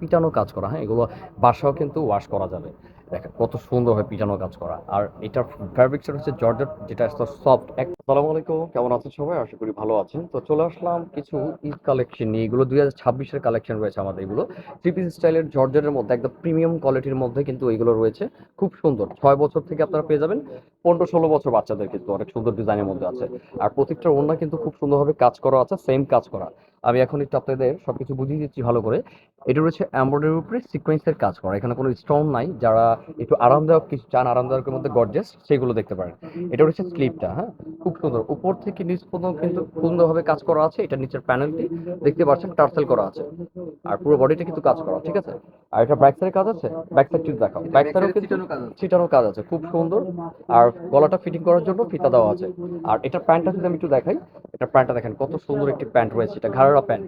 পিটানো কাজ করা হ্যাঁ এগুলো বাসাও কিন্তু ওয়াশ করা যাবে। দেখেন কত সুন্দর হয় পিটানো কাজ করা। আর এটার ফ্যাব্রিক্সটা হচ্ছে জর্জেট যেটা সফট আসসালামু আলাইকুম, কেমন আছেন সবাই? আশা করি ভালো আছেন। তো চলে আসলাম কিছু ঈদ কালেকশন নিয়ে। এগুলো দুই হাজার ছাব্বিশের কালেকশন রয়েছে আমাদের এগুলো। থ্রি পিস স্টাইলের জর্জেটের মধ্যে, একদম প্রিমিয়াম কোয়ালিটির মধ্যে কিন্তু এইগুলো রয়েছে। খুব সুন্দর। ছয় বছর থেকে আপনারা পেয়ে যাবেন। পনেরো ষোলো বছর বাচ্চাদের কিন্তু অনেক সুন্দর ডিজাইনের মধ্যে আছে। আর প্রত্যেকটা ওড়না কিন্তু খুব সুন্দরভাবে কাজ করা আছে সেম কাজ করা। আমি এখন একটু আপনাদের সবকিছু বুঝিয়ে দিচ্ছি ভালো করে। এটা রয়েছে এমব্রয়ডারির উপরে সিকোয়েন্সের কাজ করা। এখানে কোনো স্টোন নাই। যারা একটু আরামদায়ক, কিছু চান আরামদায়কের মধ্যে গর্জেস সেগুলো দেখতে পারেন। এটা রয়েছে স্লিপটা হ্যাঁ? খুব সুন্দর। উপর থেকে নিচ পর্যন্ত কিন্তু সুন্দরভাবে কাজ করা আছে। এটা নিচের প্যানেলটি দেখতে পাচ্ছেন, টার্সেল করা আছে। আর পুরো বডিটা কিন্তু কাজ করা, ঠিক আছে? আর এটা ব্যাক সাইডের কাজ আছে? ব্যাক সাইড কিন্তু দেখাও ব্যাক সাইডেও কিন্তু ছিটানো কাজ আছে। খুব সুন্দর। আর গলাটা ফিটিং করার জন্য ফিতা দেওয়া আছে। আর এটা প্যান্টটা যদি আমি একটু দেখাই এটা প্যান্টটা দেখেন কত সুন্দর একটি প্যান্ট রয়েছে এটা প্যান্ট।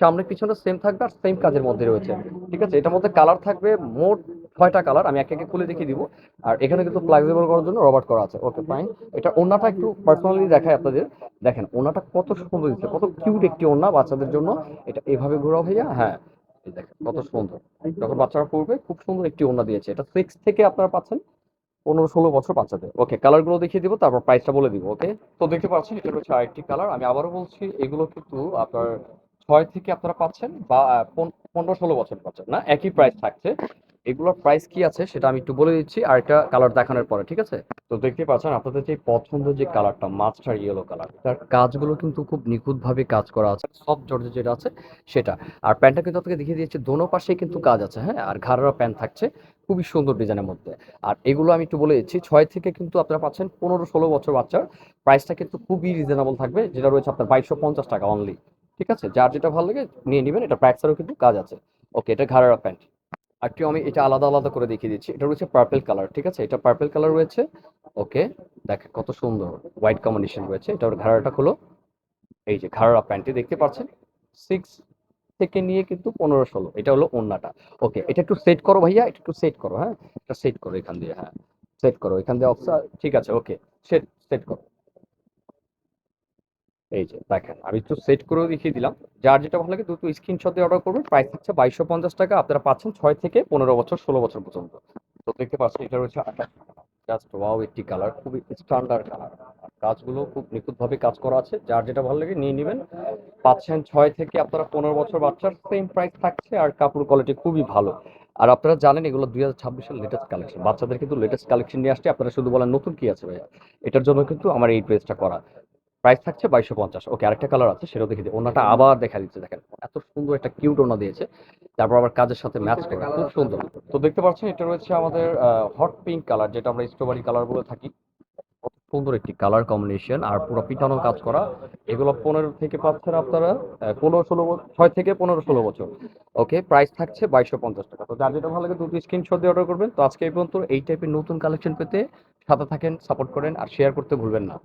সামনে পিছনে সেম থাকবে আর সেম কাজের মধ্যে রয়েছে। ঠিক আছে? এটার মধ্যে কালার থাকবে মোট ছয়টা কালার আমি এক একে খুলে দেখিয়ে দিব। আর এখানে কিন্তু ফ্লেক্সিবল করার জন্য রবার্ট করা আছে। ওকে ফাইন এটা ওনাটা একটু পার্সোনালি দেখাই আপনাদের। দেখেন ওনাটা কত সুন্দর দিচ্ছে কত কিউট একটি ওনা বাচ্চাদের জন্য। এটা এভাবে ঘোরা ভাইয়া হ্যাঁ। দেখেন কত সুন্দর। যখন বাচ্চারা পড়বে, খুব সুন্দর একটি ওনা দিয়েছে। এটা সিক্স থেকে আপনারা পাচ্ছেন, পনেরো ষোলো বছর বাচ্চাদের। ওকে কালারগুলো দেখিয়ে দিব, তারপর প্রাইসটা বলে দিব ওকে তো দেখতে পাচ্ছেন, এটা হচ্ছে আরেকটি কালার আমি আবারও বলছি, এগুলো কিন্তু আপনার ছয় থেকে আপনারা পাচ্ছেন, বা পনেরো ষোলো বছর পাচ্ছেন না? একই প্রাইস থাকছে। এগুলোর প্রাইস কি আছে সেটা আমি একটু বলে দিচ্ছি আর একটা কালার দেখানোর পরে ঠিক আছে? তো দেখতে পাচ্ছেন আপনাদের যে পছন্দ যে কালারটা মাস্টার ইয়েলো কালার তার কাজগুলো কিন্তু খুব নিখুঁতভাবে কাজ করা আছে সব জর্জে যেটা আছে সেটা। আর প্যান্টটা কিন্তু আপনাকে দেখিয়ে দিয়েছি দোনো পাশেই কিন্তু কাজ আছে হ্যাঁ? আর ঘাড়া প্যান্ট থাকছে খুবই সুন্দর ডিজাইনের মধ্যে। আর এগুলো আমি একটু বলে দিচ্ছি ছয় থেকে কিন্তু আপনারা পাচ্ছেন পনেরো ষোলো বছর বাচ্চার। প্রাইসটা কিন্তু খুবই রিজনেবল থাকবে যেটা রয়েছে আপনার বাইশশো পঞ্চাশ টাকা অনলি ঠিক আছে? যার যেটা ভালো লাগে নিয়ে নেবেন এটা প্যাক্সারও কিন্তু কাজ আছে। ওকে এটা ঘাড়া প্যান্ট। একটু আমি এটা আলাদা আলাদা করে দেখিয়ে দিচ্ছি। এটা রয়েছে পার্পেল কালার ঠিক আছে? এটা পার্পেল কালার রয়েছে। ওকে দেখেন কত সুন্দর হোয়াইট কম্বিনেশন রয়েছে। এটা ঘাড়াটা হলো এই যে ঘাড়া প্যান্টটি দেখতে পাচ্ছেন? সিক্স থেকে নিয়ে কিন্তু পনেরো ষোলো। এটা হলো ওন্নাটা। ওকে এটা একটু সেট করো ভাইয়া, এটা একটু সেট করো হ্যাঁ? এটা সেট করো এখান দিয়ে হ্যাঁ। সেট করো, এখান দিয়ে অফসার ঠিক আছে ওকে সেট সেট করো। এই যে দেখেন, আমি একটু সেট করেও দেখিয়ে দিলাম। যার যেটা ভালো লাগে দুটো স্ক্রিনশট দিয়ে অর্ডার করবেন। প্রাইস থাকছে বাইশশো পঞ্চাশ টাকা, আপনারা পাচ্ছেন ছয় থেকে পনেরো বছর, ষোলো বছর পর্যন্ত। তো দেখতে পাচ্ছেন, এটা রয়েছে জাস্ট ওয়াও একটি কালার খুবই স্ট্যান্ডার্ড কালার কাজগুলো খুব নিখুঁতভাবে কাজ করা আছে। যার যেটা ভালো লাগে নিয়ে নেবেন। পাচ্ছেন ছয় থেকে আপনারা পনেরো বছর বাচ্চার সেম প্রাইস থাকছে আর কাপড় কোয়ালিটি খুবই ভালো। আর আপনারা জানেন, এগুলো দুই হাজার ছাব্বিশের লেটেস্ট কালেকশন বাচ্চাদের কিন্তু লেটেস্ট কালেকশন নিয়ে আসছে আপনারা শুধু বলেন নতুন কি আছে ভাইয়া। এটার জন্য কিন্তু আমার এই ড্রেসটা করা। প্রাইস থাকছে বাইশশো পঞ্চাশ। ওকে আরেকটা কালার আছে সেটাও দেখে দিই। ওনাটা আবার দেখা দিচ্ছে দেখেন। এত সুন্দর একটা কিউট ওনা দিয়েছে। তারপর আবার কাজের সাথে ম্যাচ করে খুব সুন্দর। তো দেখতে পাচ্ছেন এটা রয়েছে আমাদের হট পিঙ্ক কালার যেটা আমরা স্ট্রবেরি কালার বলে থাকি। সুন্দর একটি কালার কম্বিনেশন আর পুরো পিটানো কাজ করা। এগুলো পনেরো থেকে পাচ্ছেন আপনারা পনেরো ষোলো বছর ছয় থেকে পনেরো ষোলো বছর। ওকে প্রাইস থাকছে বাইশশো পঞ্চাশ টাকা। তো যার যেটা ভালো লাগে দুটো স্ক্রিনশট দিয়ে অর্ডার করবেন। তো আজকে এই পর্যন্ত এই টাইপের নতুন কালেকশন পেতে সাথে থাকেন সাপোর্ট করেন আর শেয়ার করতে ভুলবেন না।